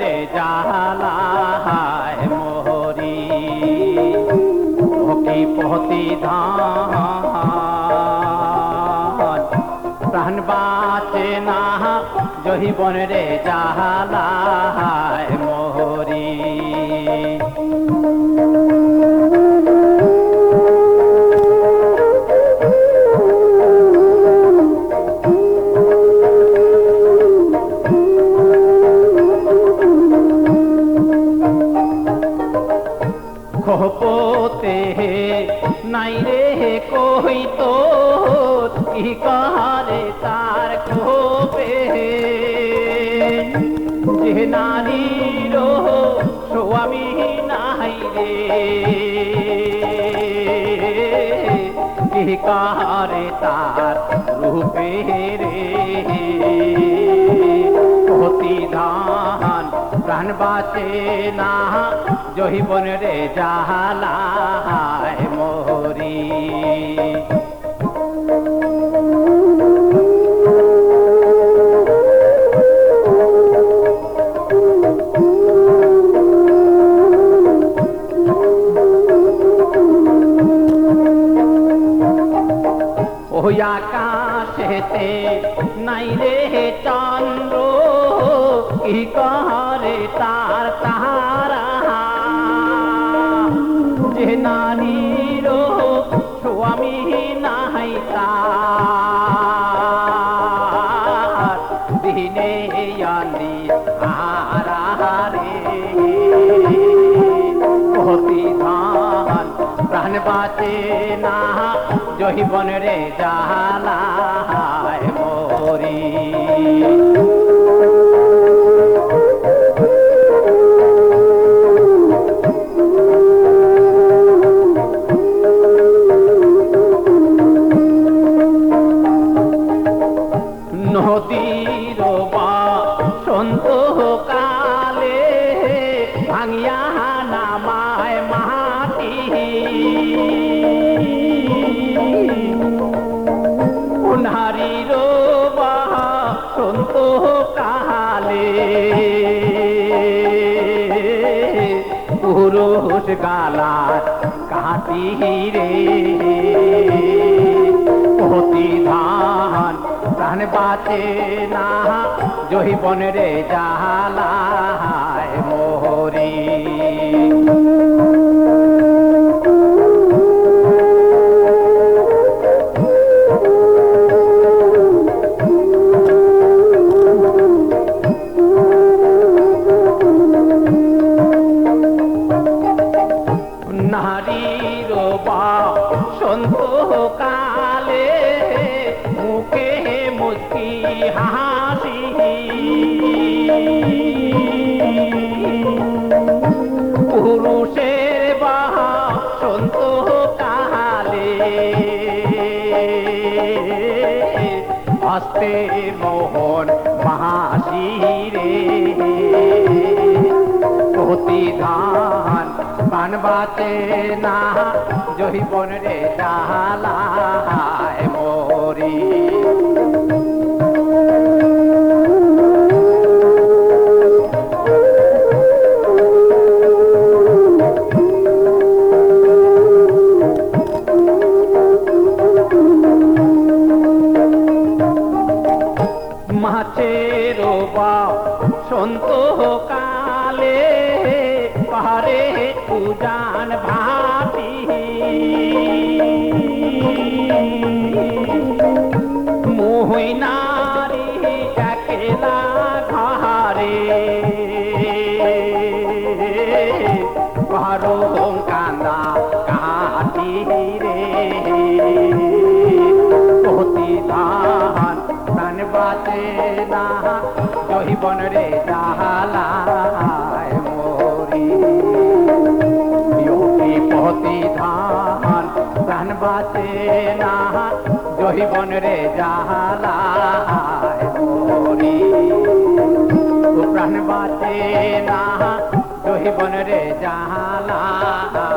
রে জালায় মোহরি। ওকে পতি প্রাণ বাঁচে না জহিবন রে খোপতে নাই রে কই তো, কি কারে তার খোপে যে নারীর স্বামী নাই রে। কি কারে তার রূপে রে? প্রাণ বাঁচে না। জহিবন রে জাহালায় মোহরি। ওই আকাশেতে নাই রে চন্দ্র। কি করে তার তাহারা? যে নারীর স্বামী নাই তার দিনে আনি প্রাণ বাঁচে না জহিবন রে জালায় সন্ত কালে ভাঙিয়া নামায় মাটি। উনহারির বা সন্ত কালে পুরুষ গালা কাটি রে। প্রতিধান প্রাণ বাঁচে না জহিবন রে জালায় মোহরি। নারীর বা সন্ত পুরুষের বা সন্ত কালে। হস্তে মোহন মাসি রে প্রতিধান পান বাঁচে না জহিবন রে জালায় মরি। মাছের বা সন্ত কালে পাহাড়ে উজান ভাতি। মোহিনারি একলা ঘরে পাহাড় জহিবন রে জাহালায় মোরি। যোগী প্রতিধান প্রাণ বাঁচে না জহিবন রে জাহালায় মোরি। প্রাণ বাঁচে না জহিবন রে জাহালায়